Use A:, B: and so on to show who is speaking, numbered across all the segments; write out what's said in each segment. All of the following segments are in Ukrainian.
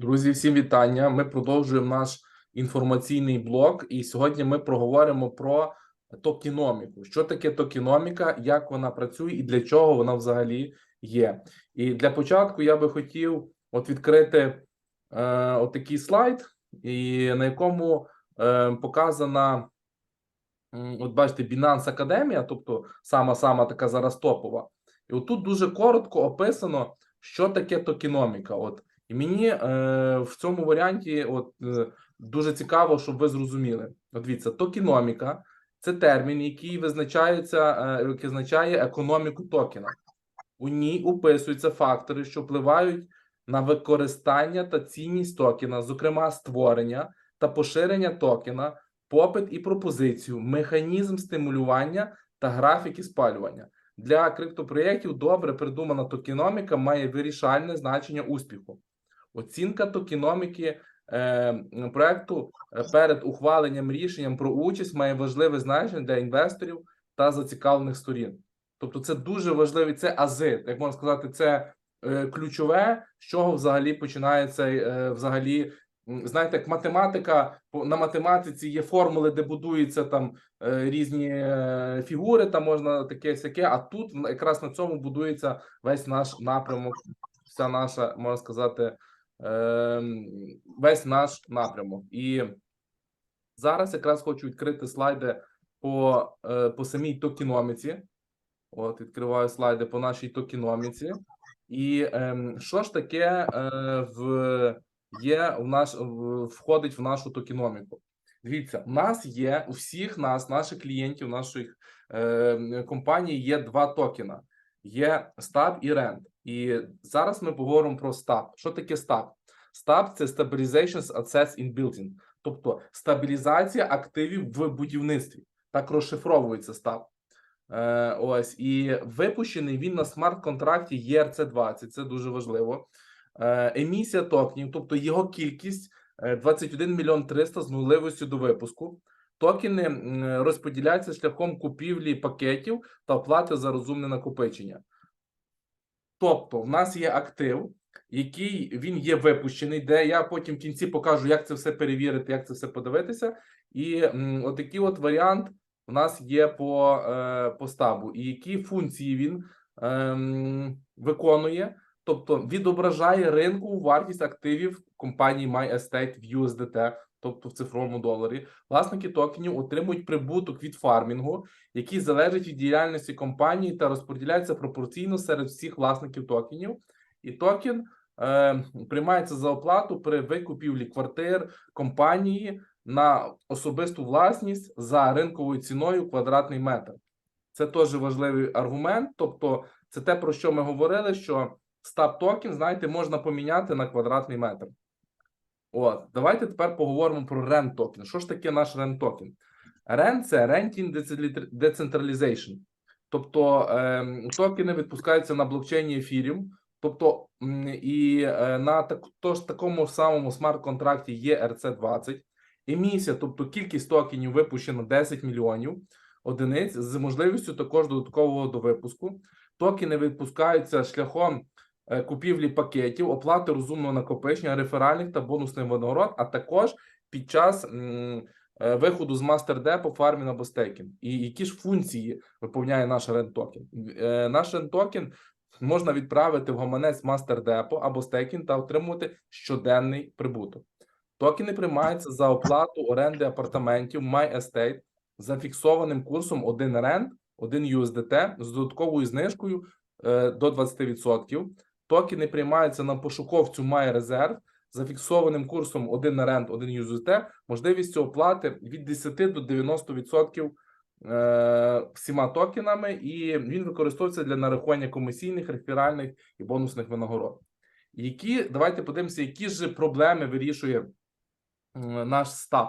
A: Друзі, всім вітання. Ми продовжуємо наш інформаційний блок, і сьогодні ми проговоримо про токеноміку. Що таке токеноміка, як вона працює і для чого вона взагалі є. І для початку я би хотів от відкрити е, отакий слайд, і на якому е, показана, от бачите, Binance Академія, тобто сама сама така зараз топова. І отут дуже коротко описано, що таке токеноміка. От і мені е, в цьому варіанті от, е, дуже цікаво, щоб ви зрозуміли. От дивіться, токеноміка це термін, який визначається, е, який означає економіку токена. У ній описуються фактори, що впливають на використання та цінність токена, зокрема створення та поширення токена, попит і пропозицію, механізм стимулювання та графіки спалювання. Для криптопроєктів добре придумана токеноміка має вирішальне значення успіху. Оцінка токеноміки е, проекту е, перед ухваленням рішенням про участь має важливе значення для інвесторів та зацікавлених сторін. Тобто, це дуже важливий це ази, як можна сказати, це е, ключове, з чого взагалі починається взагалі. Знаєте, як математика на математиці є формули, де будуються там різні фігури, там можна таке всяке. А тут якраз на цьому будується весь наш напрямок, вся наша, можна сказати, весь наш напрямок. І зараз якраз хочу відкрити слайди по, е, по самій токеноміці. От, відкриваю слайди по нашій токеноміці. І ем, що ж таке е, в, є в наш, входить в нашу токеноміку? Дивіться, у нас є у всіх нас, наших клієнтів, наших е, компаній є два токена: є STAB і RENT. І зараз ми поговоримо про STAB. Що таке STAB? STAB – це Stabilization Assets in Building, тобто стабілізація активів в будівництві. Так розшифровується STAB. Е, ось і випущений він на смарт-контракті ERC20, Це дуже важливо. Е, емісія токенів, тобто його кількість е, 21 мільйон 300 з можливістю до випуску. Токени розподіляються шляхом купівлі пакетів та оплати за розумне накопичення. Тобто, в нас є актив, який він є випущений, де я потім в кінці покажу, як це все перевірити, як це все подивитися. І м, отакий от варіант у нас є по, е, по стабу, і які функції він ем, виконує, тобто відображає ринкову вартість активів компанії MyEstate в USDT, тобто в цифровому доларі. Власники токенів отримують прибуток від фармінгу, який залежить від діяльності компанії та розподіляється пропорційно серед всіх власників токенів. І токен е, приймається за оплату при викупівлі квартир компанії на особисту власність за ринковою ціною квадратний метр. Це теж важливий аргумент. Тобто, це те, про що ми говорили, що стаб токен, знаєте, можна поміняти на квадратний метр. От, давайте тепер поговоримо про REN токен. Що ж таке наш REN токен? REN – це Renting Decentralization. Тобто ем, токени відпускаються на блокчейні Ethereum. Тобто, і е, на так, тож такому самому смарт-контракті є RC20. Емісія, тобто кількість токенів випущено 10 мільйонів одиниць з можливістю також додаткового до випуску. Токени відпускаються шляхом е, купівлі пакетів, оплати розумного накопичення, реферальних та бонусних винагород, а також під час е, виходу з мастер-депо, фармінг або стейкінг. І які ж функції виповняє наш рент-токен? Е, Наш рент-токен можна відправити в гаманець мастер-депо або стейкінг та отримувати щоденний прибуток. Токени приймаються за оплату оренди апартаментів MyEstate за фіксованим курсом 1 рент, 1 USDT з додатковою знижкою е, до 20%. Токени приймаються на пошуковцю MyReserve за фіксованим курсом 1 рент, 1 USDT, можливістю оплати від 10 до 90% е, всіма токенами, і він використовується для нарахування комісійних, реферальних і бонусних винагород. Які давайте подивимося, які ж проблеми вирішує наш стаб.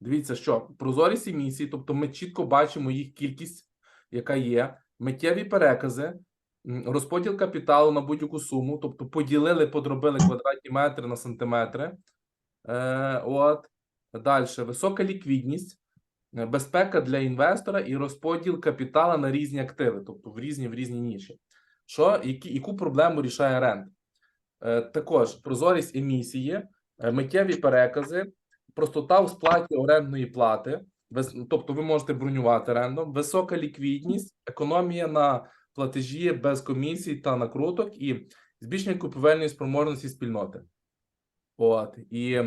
A: Дивіться, що прозорість емісії, тобто ми чітко бачимо їх кількість, яка є, миттєві перекази, розподіл капіталу на будь-яку суму, тобто поділили, подробили квадратні метри на сантиметри. Е, от далі висока ліквідність, е, безпека для інвестора і розподіл капіталу на різні активи, тобто в різні в різні ніші. Що які, яку проблему рішає рент? Е, Також прозорість емісії, е, миттєві перекази, простота у сплаті орендної плати. вис- Тобто ви можете бронювати рендом, висока ліквідність, економія на платежі без комісій та накруток і збільшення купівельної спроможності спільноти. От і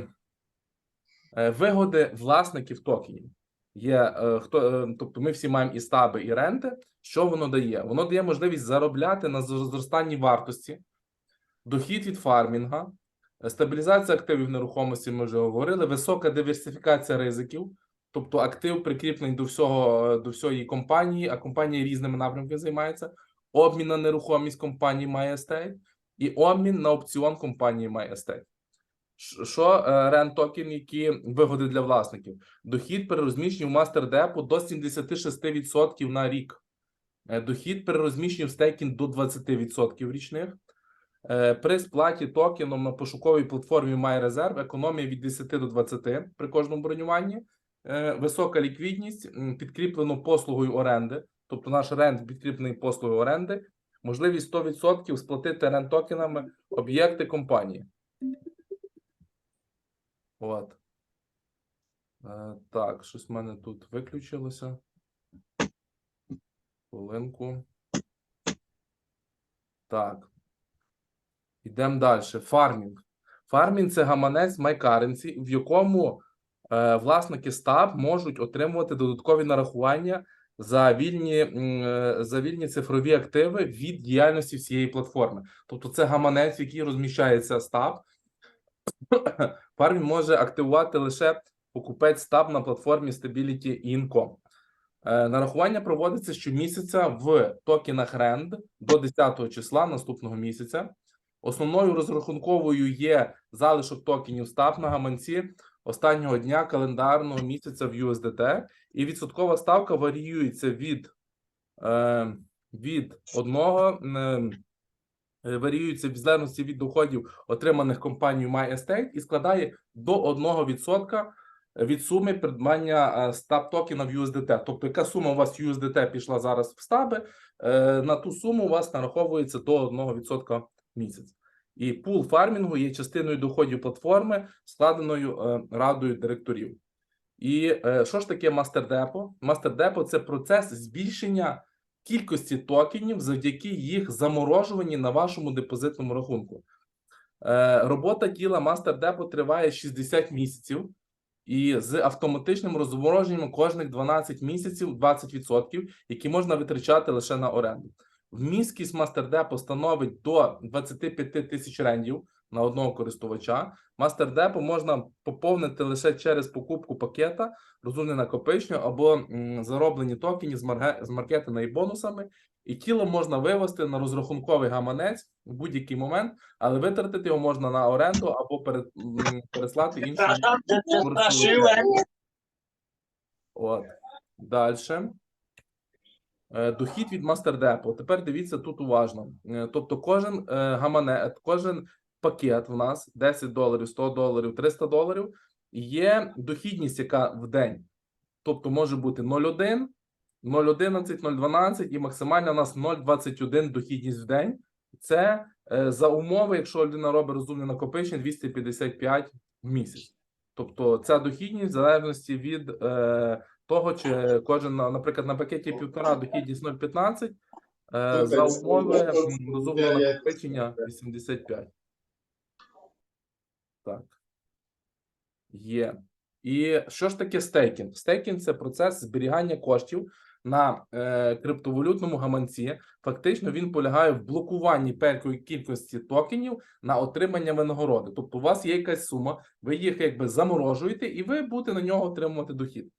A: е, вигоди власників токенів. Є е, хто, е, тобто ми всі маємо і стаби, і ренти. Що воно дає? Воно дає можливість заробляти на зростанні вартості, дохід від фармінга, стабілізація активів нерухомості. Ми вже говорили, висока диверсифікація ризиків, тобто актив прикріплений до всього до всієї компанії, а компанія різними напрямками займається. Обмін на нерухомість компанії MyEstate і обмін на опціон компанії MyEstate. Ш- Що е, рент токен, які вигоди для власників? Дохід при розміщенні в мастер-депо до 76% на рік. Е, Дохід при розміщенні в стейкінг до 20% річних. Е, При сплаті токеном на пошуковій платформі MyReserve економія від 10 до 20 при кожному бронюванні. Е, Висока ліквідність підкріплено послугою оренди, тобто наш рент підкріплений послугою оренди, можливість 100% сплатити рент токенами об'єкти компанії. От. Е, так, щось в мене тут виключилося. Хвилинку. Так. Йдемо далі. Фармінг. Фармінг це гаманець MyCurrency, в якому власники стаб можуть отримувати додаткові нарахування за вільні, е, за вільні цифрові активи від діяльності всієї платформи. Тобто, це гаманець, в який розміщається стаб. Фармінг може активувати лише покупець стаб на платформі Stability Income. Е, Нарахування проводиться щомісяця в токенах REND до 10 числа наступного місяця. Основною розрахунковою є залишок токенів стаб на гаманці останнього дня календарного місяця в USDT, і відсоткова ставка варіюється від, е, від одного. е, е, Варіюється в залежності від доходів, отриманих компанією MyEstate, і складає до 1% від суми придбання стаб токена в USDT. Тобто, яка сума у вас USDT пішла зараз в стаби, е, на ту суму у вас нараховується до 1% місяць. І пул фармінгу є частиною доходів платформи, складеною е, радою директорів. І е, що ж таке мастердепо? Мастердепо це процес збільшення кількості токенів завдяки їх заморожуванні на вашому депозитному рахунку. Е, робота тіла мастердепо триває 60 місяців. І з автоматичним розмороженням кожних 12 місяців 20%, які можна витрачати лише на оренду. Вмісткість мастердепо становить до 25 тисяч рендів на одного користувача. Мастердепо можна поповнити лише через покупку пакета, розумне накопичення або зароблені токені з, маркетами і бонусами. І тіло можна вивести на розрахунковий гаманець в будь-який момент, але витратити його можна на оренду або переслати іншим. От. Далі. Дохід від мастердепо. Тепер дивіться тут уважно. Е, Тобто, кожен е, гамане, кожен пакет в нас 10 доларів, 100 доларів, 300 доларів. Є дохідність, яка в день. Тобто може бути 0,1, 0,11, 0,12 і максимально у нас 0,21 дохідність в день. Це е, за умови, якщо людина робить розумне накопичення 255 в місяць. Тобто ця дохідність в залежності від е, того, чи кожен, на- наприклад, на пакеті півтора дохідність 0,15, е, за умови розумного накопичення 85. Так. Є. І що ж таке стейкінг? Стейкінг це процес зберігання коштів на е, криптовалютному гаманці. Фактично він полягає в блокуванні певної кількості токенів на отримання винагороди. Тобто, у вас є якась сума, ви їх якби заморожуєте, і ви будете на нього отримувати дохід.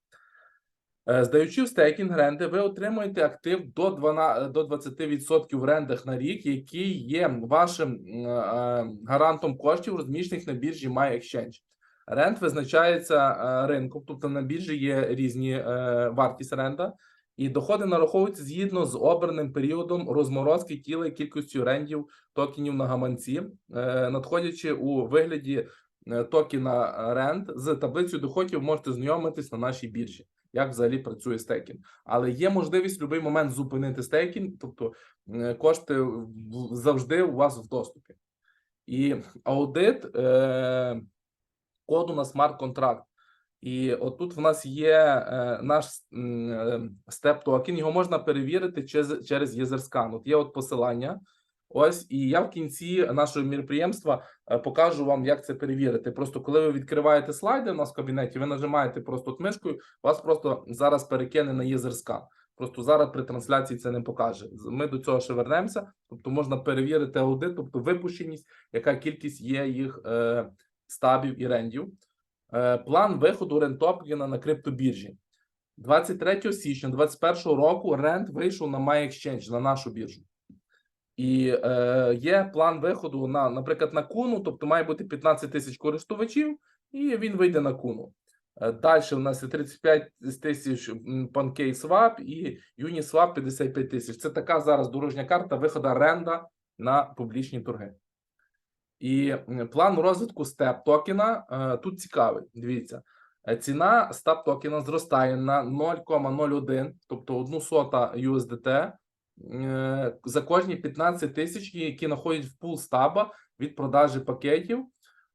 A: Е, Здаючи в стейкінг ренди, ви отримуєте актив до 12, до 20% в рендах на рік, який є вашим е, гарантом коштів, розміщених на біржі MyExchange. Ренд визначається е, ринком, тобто на біржі є різні вартість ренда, і доходи нараховуються згідно з обраним періодом розморозки тіла і кількістю рендів токенів на гаманці, надходячи у вигляді токена ренд з таблицею доходів, можете знайомитись на нашій біржі. Як взагалі працює стейкінг, але є можливість в будь-який момент зупинити стейкінг, тобто е, кошти завжди у вас в доступі. І аудит е, коду на смарт-контракт. І отут в нас є е, наш степ токен. Його можна перевірити через, через. От є от посилання. Ось, і я в кінці нашого міроприємства е, покажу вам, як це перевірити. Просто коли ви відкриваєте слайди у нас в кабінеті, ви нажимаєте просто мишкою, вас просто зараз перекине на UserScan. Просто зараз при трансляції це не покаже. Ми до цього ще вернемося. Тобто можна перевірити аудит, тобто випущеність, яка кількість є їх е, стабів і рендів. Е, план виходу рентопкена на криптобіржі. 23 січня 2021 року рент вийшов на MyExchange, на нашу біржу. І е, є план виходу на, наприклад, на куну, тобто має бути 15 тисяч користувачів, і він вийде на куну. Е, Далі у нас є 35 тисяч PancakeSwap і Uniswap 55 тисяч. Це така зараз дорожня карта виходу ренда на публічні торги. І план розвитку степ токена е, тут цікавий. Дивіться, Е, ціна степ токена зростає на 0,01, тобто 1 сота USDT за кожні 15 тисяч, які знаходять в пул стаба від продажі пакетів.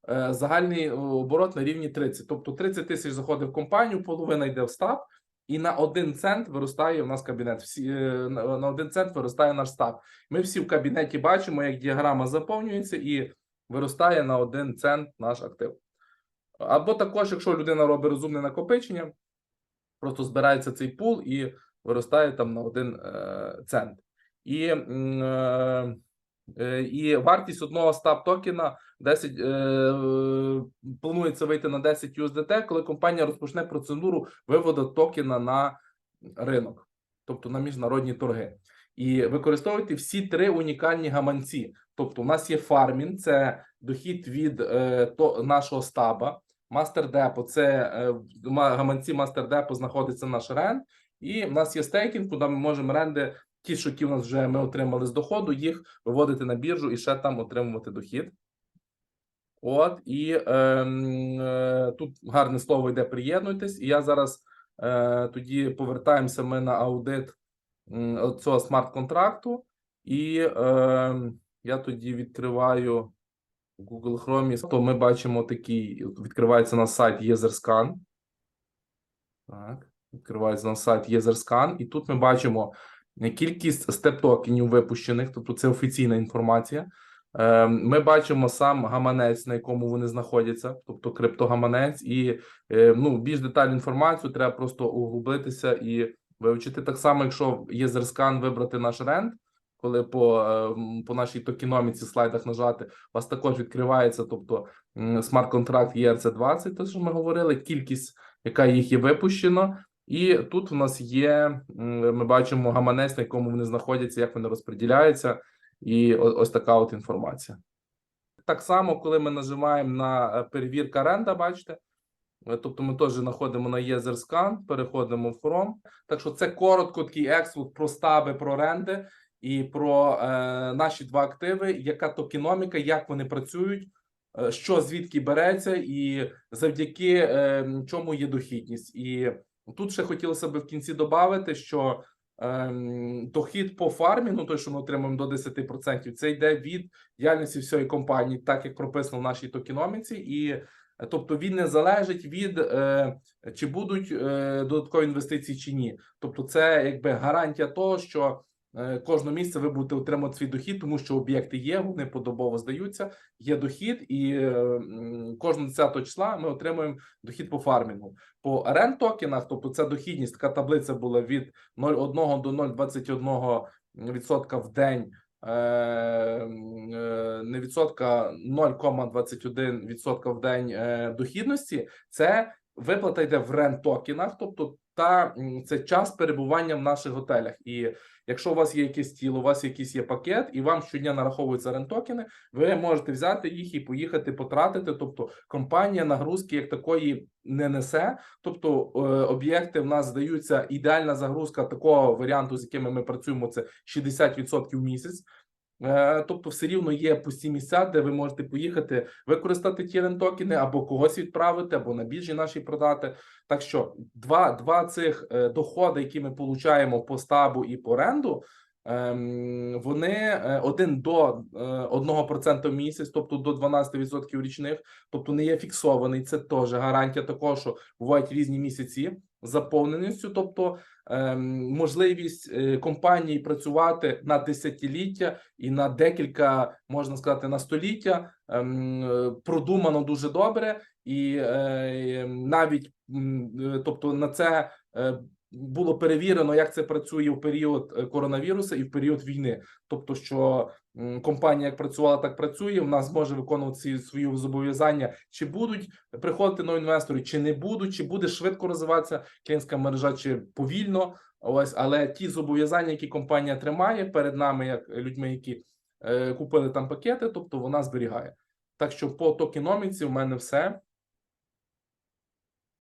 A: Е, Загальний оборот на рівні 30. Тобто 30 тисяч заходить в компанію, половина йде в стаб, і на 1 цент виростає у нас кабінет. Всі, е, на 1 цент виростає наш стаб. Ми всі в кабінеті бачимо, як діаграма заповнюється і виростає на 1 цент наш актив. Або також, якщо людина робить розумне накопичення, просто збирається цей пул і виростає там на 1 е, цент. І, е, е, і вартість одного стаб токена 10, е, планується вийти на 10 USDT, коли компанія розпочне процедуру виводу токена на ринок, тобто на міжнародні торги. І використовуйте всі три унікальні гаманці. Тобто, у нас є фармін, це дохід від е, то, нашого стаба. Мастер депо це е, гаманці Мастер депо знаходиться наш рент. І в нас є стейкінг, куди ми можемо ренди, ті, що в нас вже ми отримали з доходу, їх виводити на біржу і ще там отримувати дохід. От і ем, е, тут гарне слово йде приєднуйтесь. І я зараз е, тоді повертаємося ми на аудит от цього смарт-контракту, і е, я тоді відкриваю Google Chrome, то ми бачимо такий, відкривається на сайт UserScan. Так, відкривається на сайт UserScan, і тут ми бачимо е, кількість степ-токенів випущених, тобто це офіційна інформація. Е, Ми бачимо сам гаманець, на якому вони знаходяться, тобто криптогаманець, і е, ну, більш детальну інформацію треба просто углублитися і вивчити. Так само, якщо є зерскан, вибрати наш рент, коли по, по нашій токеноміці слайдах нажати, у вас також відкривається, тобто смарт-контракт ERC20, те, що ми говорили, кількість, яка їх є випущено. І тут у нас є, ми бачимо гаманець, на якому вони знаходяться, як вони розподіляються, і ось така от інформація. Так само, коли ми нажимаємо на е, перевірка ренда, бачите, е, тобто ми теж знаходимо на UserScan, переходимо в Chrome. Так що це коротко такий експорт про стаби, про ренди і про е, наші два активи, яка токеноміка, як вони працюють, е, що звідки береться, і завдяки е, чому є дохідність. І тут ще хотілося б в кінці додати, що ем, дохід по фармі, ну той, що ми отримуємо до 10%, це йде від діяльності всієї компанії, так як прописано в нашій токеноміці, і тобто він не залежить від е, чи будуть е, додаткові інвестиції чи ні. Тобто, це якби гарантія того, що е, кожного місяця ви будете отримувати свій дохід, тому що об'єкти є, вони подобово здаються. Є дохід, і е, кожного 10 числа ми отримуємо дохід по фармінгу. По рент токенах, тобто це дохідність, така таблиця була від 0,1 до 0,21% відсотка в день. е, Не відсотка 0,21% відсотка в день дохідності. Це виплата йде в рент токенах, тобто та це час перебування в наших готелях. І якщо у вас є якесь тіло, у вас якийсь є пакет, і вам щодня нараховуються рент токени, ви можете взяти їх і поїхати потратити. Тобто компанія нагрузки як такої не несе. Тобто е, об'єкти в нас здаються ідеальна загрузка такого варіанту, з якими ми працюємо, це 60% в місяць. Е, Тобто, все рівно є пусті місця, де ви можете поїхати використати ті рентокени або когось відправити, або на біржі нашій продати. Так що два, два цих е, доходи, які ми получаємо по стабу і по ренду, Вони е, один до е, 1% в місяць, тобто до 12% річних, тобто не є фіксований. Це теж гарантія такого, що бувають різні місяці заповненістю, тобто ем, можливість е, компанії працювати на десятиліття і на декілька, можна сказати, на століття ем, е, продумано дуже добре, і е, навіть е, тобто на це е, було перевірено, як це працює в період е, коронавірусу і в період війни. Тобто, що компанія як працювала, так працює. В нас зможе виконувати свої зобов'язання. Чи будуть приходити нові інвестори, чи не будуть, чи буде швидко розвиватися клієнтська мережа, чи повільно. Ось, але ті зобов'язання, які компанія тримає перед нами, як людьми, які е, купили там пакети, тобто вона зберігає. Так що по токеноміці в мене все.